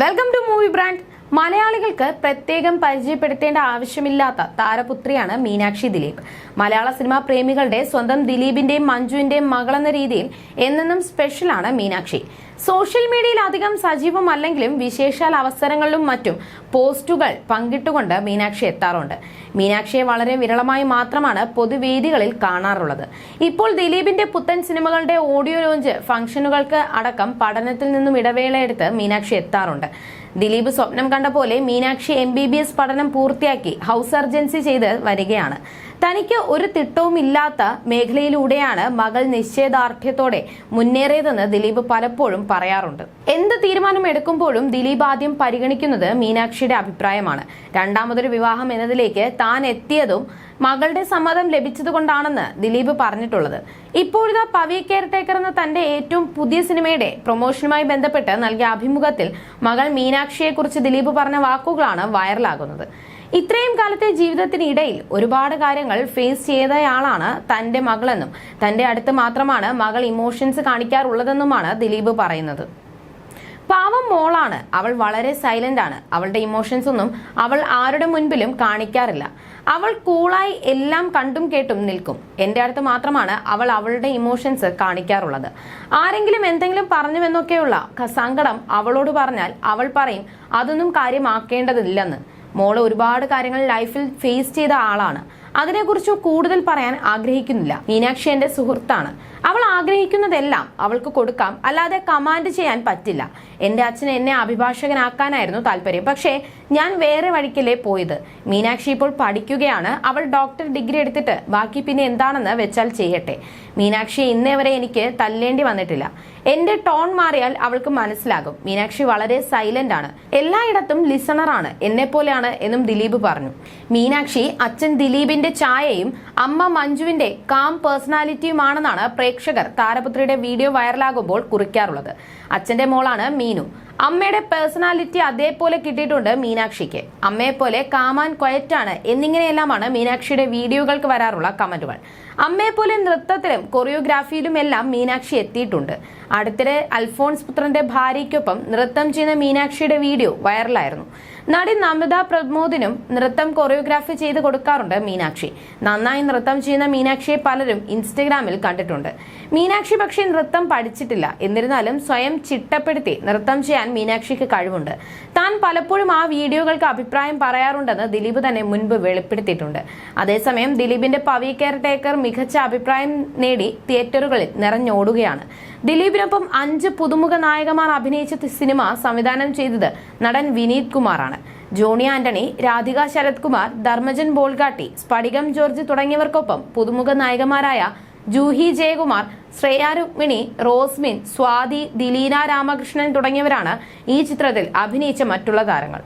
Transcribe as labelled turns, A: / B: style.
A: Welcome to movie brand മലയാളികൾക്ക് പ്രത്യേകം പരിചയപ്പെടുത്തേണ്ട ആവശ്യമില്ലാത്ത താരപുത്രിയാണ് മീനാക്ഷി ദിലീപ്. മലയാള സിനിമാ പ്രേമികളുടെ സ്വന്തം ദിലീപിന്റെയും മഞ്ജുവിന്റെയും മകളെന്ന രീതിയിൽ എന്നെന്നും സ്പെഷ്യലാണ് മീനാക്ഷി. സോഷ്യൽ മീഡിയയിൽ അധികം സജീവമല്ലെങ്കിലും വിശേഷാൽ അവസരങ്ങളിലും മറ്റും പോസ്റ്റുകൾ പങ്കിട്ടുകൊണ്ട് മീനാക്ഷി എത്താറുണ്ട്. മീനാക്ഷിയെ വളരെ വിരളമായി മാത്രമാണ് പൊതുവേദികളിൽ കാണാറുള്ളത്. ഇപ്പോൾ ദിലീപിന്റെ പുത്തൻ സിനിമകളുടെ ഓഡിയോ ലോഞ്ച് ഫംഗ്ഷനുകൾക്ക് അടക്കം പഠനത്തിൽ നിന്നും ഇടവേളയെടുത്ത് മീനാക്ഷി എത്താറുണ്ട്. ദിലീപ് സ്വപ്നം കണ്ട പോലെ മീനാക്ഷി എം പഠനം പൂർത്തിയാക്കി ഹൗസ് സർജൻസി ചെയ്ത് വരികയാണ്. തനിക്ക് ഒരു തിട്ടവും ഇല്ലാത്ത മേഖലയിലൂടെയാണ് മകൾ നിശ്ചയദാർഢ്യത്തോടെ മുന്നേറിയതെന്ന് ദിലീപ് പലപ്പോഴും പറയാറുണ്ട്. എന്ത് തീരുമാനം എടുക്കുമ്പോഴും ദിലീപ് ആദ്യം പരിഗണിക്കുന്നത് മീനാക്ഷിയുടെ അഭിപ്രായമാണ്. രണ്ടാമതൊരു വിവാഹം എന്നതിലേക്ക് താൻ എത്തിയതും മകളുടെ സമ്മതം ലഭിച്ചതുകൊണ്ടാണെന്ന് ദിലീപ് പറഞ്ഞിട്ടുള്ളത്. ഇപ്പോഴിതാ പവി കെയർ ടേക്കർ എന്ന തന്റെ ഏറ്റവും പുതിയ സിനിമയുടെ പ്രൊമോഷനുമായി ബന്ധപ്പെട്ട് നൽകിയ അഭിമുഖത്തിൽ മകൾ മീനാക്ഷിയെക്കുറിച്ച് ദിലീപ് പറഞ്ഞ വാക്കുകളാണ് വൈറലാകുന്നത്. ഇത്രയും കാലത്തെ ജീവിതത്തിനിടയിൽ ഒരുപാട് കാര്യങ്ങൾ ഫേസ് ചെയ്തയാളാണ് തന്റെ മകളെന്നും തന്റെ അടുത്ത് മാത്രമാണ് മകൾ ഇമോഷൻസ് കാണിക്കാറുള്ളതെന്നുമാണ് ദിലീപ് പറയുന്നത്. പാവം മോളാണ്. അവൾ വളരെ സൈലന്റ് ആണ്. അവളുടെ ഇമോഷൻസ് ഒന്നും അവൾ ആരുടെ മുൻപിലും കാണിക്കാറില്ല. അവൾ കൂളായി എല്ലാം കണ്ടും കേട്ടും നിൽക്കും. എന്റെ അടുത്ത് മാത്രമാണ് അവൾ അവളുടെ ഇമോഷൻസ് കാണിക്കാറുള്ളത്. ആരെങ്കിലും എന്തെങ്കിലും പറഞ്ഞുവെന്നൊക്കെയുള്ള സങ്കടം അവളോട് പറഞ്ഞാൽ അവൾ പറയും അതൊന്നും കാര്യമാക്കേണ്ടതില്ലെന്ന്. മോൾ ഒരുപാട് കാര്യങ്ങൾ ലൈഫിൽ ഫേസ് ചെയ്ത ആളാണ്. അതിനെക്കുറിച്ച് കൂടുതൽ പറയാൻ ആഗ്രഹിക്കുന്നില്ല. മീനാക്ഷി എന്റെ സുഹൃത്താണ്. അവൾ ആഗ്രഹിക്കുന്നതെല്ലാം അവൾക്ക് കൊടുക്കാം. അല്ലാതെ കമാൻഡ് ചെയ്യാൻ പറ്റില്ല. എന്റെ അച്ഛൻ എന്നെ അഭിഭാഷകനാക്കാനായിരുന്നു താല്പര്യം. പക്ഷേ ഞാൻ വേറെ വഴിക്കല്ലേ പോയത്? മീനാക്ഷി ഇപ്പോൾ പഠിക്കുകയാണ്. അവൾ ഡോക്ടർ ഡിഗ്രി എടുത്തിട്ട് ബാക്കി പിന്നെ എന്താണെന്ന് വെച്ചാൽ ചെയ്യട്ടെ. മീനാക്ഷി ഇന്നേ വരെ എനിക്ക് തല്ലേണ്ടി വന്നിട്ടില്ല. എന്റെ ടോൺ മാറിയാൽ അവൾക്ക് മനസ്സിലാകും. മീനാക്ഷി വളരെ സൈലന്റ് ആണ്. എല്ലായിടത്തും ലിസണർ ആണ്. എന്നെ പോലെയാണ് എന്നും ദിലീപ് പറഞ്ഞു. മീനാക്ഷി അച്ഛൻ ദിലീപിന്റെ ചായയും അമ്മ മഞ്ജുവിന്റെ കാം പേഴ്സണാലിറ്റിയുമാണെന്നാണ് പ്രേക്ഷകർ താരപുത്രിയുടെ വീഡിയോ വൈറലാകുമ്പോൾ കുറിക്കാറുള്ളത്. അച്ഛന്റെ മോളാണ് Marino അമ്മയുടെ പേഴ്സണാലിറ്റി അതേപോലെ കിട്ടിയിട്ടുണ്ട് മീനാക്ഷിക്ക്. അമ്മയെ പോലെ കാമാൻ ക്വയറ്റാണ്. എന്നിങ്ങനെയെല്ലാമാണ് മീനാക്ഷിയുടെ വീഡിയോകൾക്ക് വരാറുള്ള കമന്റുകൾ. അമ്മയെ പോലെ നൃത്തത്തിലും കൊറിയോഗ്രാഫിയിലും എല്ലാം മീനാക്ഷി എത്തിയിട്ടുണ്ട്. അടുത്തിടെ അൽഫോൺസ് പുത്രന്റെ ഭാര്യയ്ക്കൊപ്പം നൃത്തം ചെയ്യുന്ന മീനാക്ഷിയുടെ വീഡിയോ വൈറലായിരുന്നു. നടി നമിത പ്രമോദിനും നൃത്തം കൊറിയോഗ്രാഫി ചെയ്ത് കൊടുക്കാറുണ്ട് മീനാക്ഷി. നന്നായി നൃത്തം ചെയ്യുന്ന മീനാക്ഷിയെ പലരും ഇൻസ്റ്റഗ്രാമിൽ കണ്ടിട്ടുണ്ട്. മീനാക്ഷി പക്ഷേ നൃത്തം പഠിച്ചിട്ടില്ല. എന്നിരുന്നാലും സ്വയം ചിട്ടപ്പെടുത്തി നൃത്തം ചെയ്യാൻ മീനാക്ഷിക്ക് കഴിവുണ്ട്. താൻ പലപ്പോഴും ആ വീഡിയോകൾക്ക് അഭിപ്രായം പറയാറുണ്ടെന്ന് ദിലീപ് തന്നെ മുൻപ് വെളിപ്പെടുത്തിയിട്ടുണ്ട്. അതേസമയം ദിലീപിന്റെ പവി കെയർ ടേക്കർ മികച്ച അഭിപ്രായം നേടി തിയേറ്ററുകളിൽ നിറഞ്ഞോടുകയാണ്. ദിലീപിനൊപ്പം അഞ്ച് പുതുമുഖ നായകമാർ അഭിനയിച്ച സിനിമ സംവിധാനം ചെയ്തത് നടൻ വിനീത് കുമാറാണ്. ജോണി ആന്റണി രാധിക ശരത് കുമാർ ധർമ്മജൻ ബോൾഗാട്ടി സ്ഫടികം ജോർജ് തുടങ്ങിയവർക്കൊപ്പം പുതുമുഖ നായകമാരായ ജൂഹി ജയകുമാർ ശ്രേയ രുക്മിണി റോസ്മിൻ സ്വാതി ദിലീന രാമകൃഷ്ണൻ തുടങ്ങിയവരാണ് ഈ ചിത്രത്തിൽ അഭിനയിച്ച മറ്റുള്ള താരങ്ങൾ.